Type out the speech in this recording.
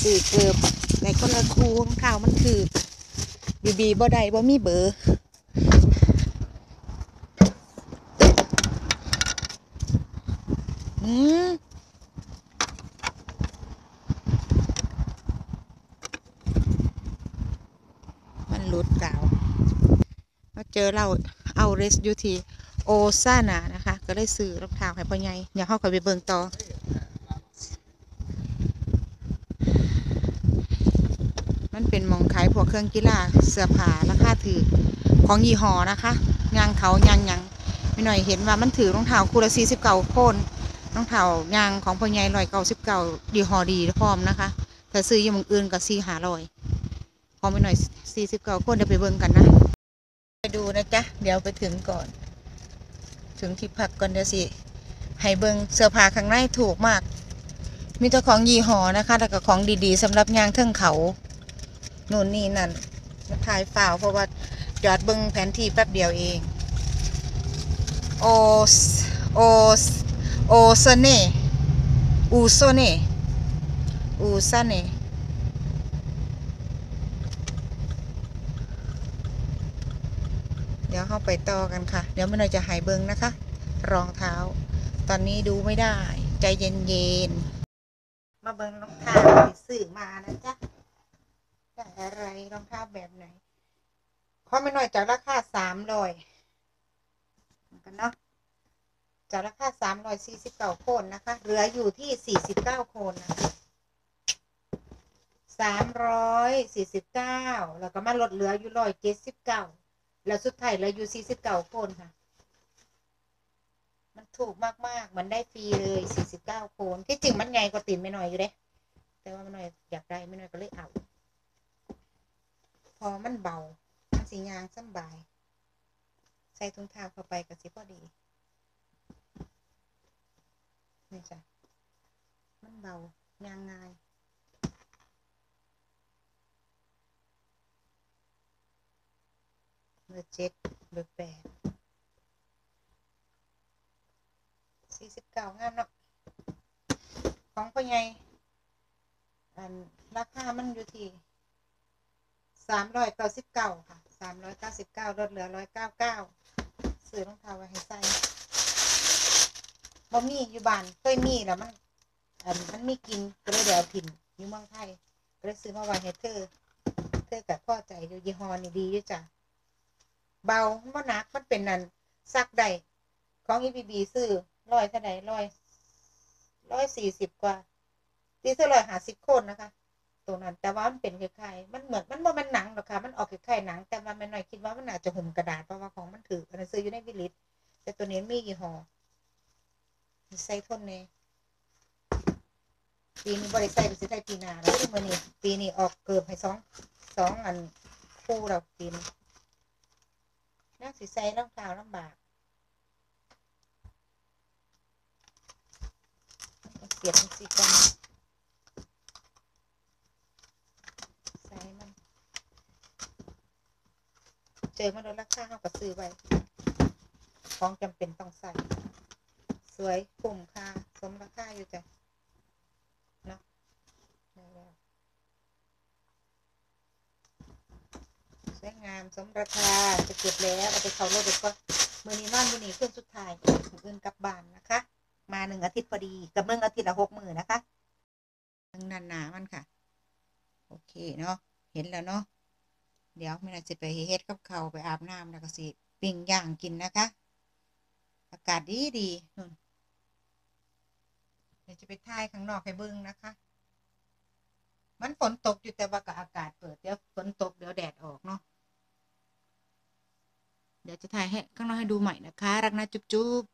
สื่อเกือบในคนละคูของข่าวมันคือบีบีบ่ได้บ่มีเบอร์อืมมันหลุดกล่าวมาเจอเราเอาเรสยูทีโอซานานะคะ ก็ได้ซื้อรองเท้าให้พ่อใหญ่เดี๋ยวเขาก็ไปเบิ่งต่อ มันเป็นมองขายพวกเครื่องกีฬาเสื้อผ้าราคาถือของยี่ห้อนะคะยางเขายางยังไม่หน่อยเห็นว่ามันถือรองเท้าคู่ละสี่สิบเก้าโคนรองเท้ายางของพ่อใหญ่ร้อยเก้าสิบเก้ายี่ห้อดีพร้อมนะคะแต่ซื้อยี่หมองอื่นก็สี่หาร้อยพอไม่หน่อยสี่สิบเก้าโคนเดี๋ยวไปเบิ่งกันนะ ไปดูนะจ๊ะเดี๋ยวไปถึงก่อน ถึงที่พักก่อนเดี๋ยวสิให้เบิ่งเสื้อผ้าข้างในถูกมาก มีแต่ของยี่ห้อนะคะ แล้วก็ของดีๆสำหรับยางเทิงเขา นู่นนี่นั่นมาถ่ายฝ่าวเพราะว่าจอดเบิ่งแผนที่แป๊บเดียวเอง โอสโอสโอซเน่อูโซเน่อูซาเน่เดี๋ยวเข้าไปต่อกันค่ะ เดี๋ยวม่น่อยจะหายเบิงนะคะ รองเท้า ตอนนี้ดูไม่ได้ ใจเย็นๆ มาเบิงรองเท้าที่ซื้อมานะจ๊ะ อะไรรองเท้าแบบไหนเพราไม่น้อยจากราคาสามร้อยกันเนาะจากราคาสามร้อยสี่สิบเก้าโคนนะคะ เหลืออยู่ที่สี่สิบเก้าโคนนะคะสามร้อยสี่สิบเก้าแล้วก็มาลดเหลืออยู่ร้อยเจ็ดสิบเก้าแล้วสุดท้ายเหลืออยู่สี่สิบเก้าโคนค่ะ มันถูกมากๆมันได้ฟรีเลยสี่สิบเก้าโคนที่จริงมันไงก็ติ่มไม่น้อยอยู่เด้แต่ว่าไม่น้อยอยากได้ไม่น้อยก็เลยเอา พอมันเบา มันสียางสบาย ใส่ถุงเท้าเข้าไปก็สิพอดี นี่จ้ะ มันเบายางง่ายเบอร์เจ็ดเบอร์แปดสี่สิบเก้างามเนาะของพ่อใหญ่อันราคามันอยู่ที่ สามร้อยเก้าสิบเก้าค่ะสามร้อยเก้าสิบเก้าลดเหลือร้อยเก้าเก้าซื้อรองเท้าไว้ให้ใส่บ่มีอยู่บ้านเคยมีแล้วมันอันมันมีกินก็เลยเดี๋ยวถิ่นอยู่เมืองไทยก็เลยซื้อมาไว้ให้เธอเธอกับพ่อใจดูยี่ห้อนี่ดีอยู่จ้ะเบามันหนักมันเป็นนั่นซักได้ของอีบีบีซื้อร้อยเท่าไหร่ร้อยร้อยสี่สิบกว่าตีเท่าร้อยหาสิบคนนะคะ ตรงนั้น แต่ว่ามันเป็นคล้ายๆมันเหมือนมันบ่มันหนังหรอกค่ะมันออกคล้ายๆหนัง แต่ว่าแม่หน่อยคิดว่ามันอาจจะห่มกระดาษเพราะว่าของมันถืออันซื้ออยู่ในวิลิตแต่ตัวนี้มียี่ห้อใส่ทนเน่ปีนี้บริใส่ไปสิใส่ปีหน้าแล้วที่มื่อนี้ปีนี้ออกเกือบให้สองสองอันคู่เราปีนน่าสิใส่รองเท้าลำบากเกียนสิกัน ใส่มัน เจอมันลดราคาเขาก็ซื้อไว้ ของจำเป็นต้องใส่ สวยคุ้มค่าสมราคาอยู่จ้ะเนาะสวยงามสมราคาจะเก็บแล้วเอาไปเขารถเด็กก็มือนี้นอนมือนี้เครื่องสุดท้ายมืออื่นกลับบ้านนะคะ มาหนึ่งอาทิตย์พอดีกับเมื่ออาทิตย์ละหกหมือนนะคะหนึ่งนานหนามันค่ะ โอเคเนาะเห็นแล้วเนาะ เดี๋ยวม่น่าจะไปเฮ็ดกับเขาไปอาบน้ำแล้วก็สิปิ้งย่างกินนะคะ อากาศดีดีนู่นเดี๋ยวจะไปถ่ายข้างนอกให้เบิ่งนะคะ มันฝนตกอยู่แต่ว่าก็อากาศเปิดเดี๋ยวฝนตกเดี๋ยวแดดออกเนาะเดี๋ยวจะถ่ายให้ข้างนอกให้ดูใหม่นะคะ รักนะจุ๊บ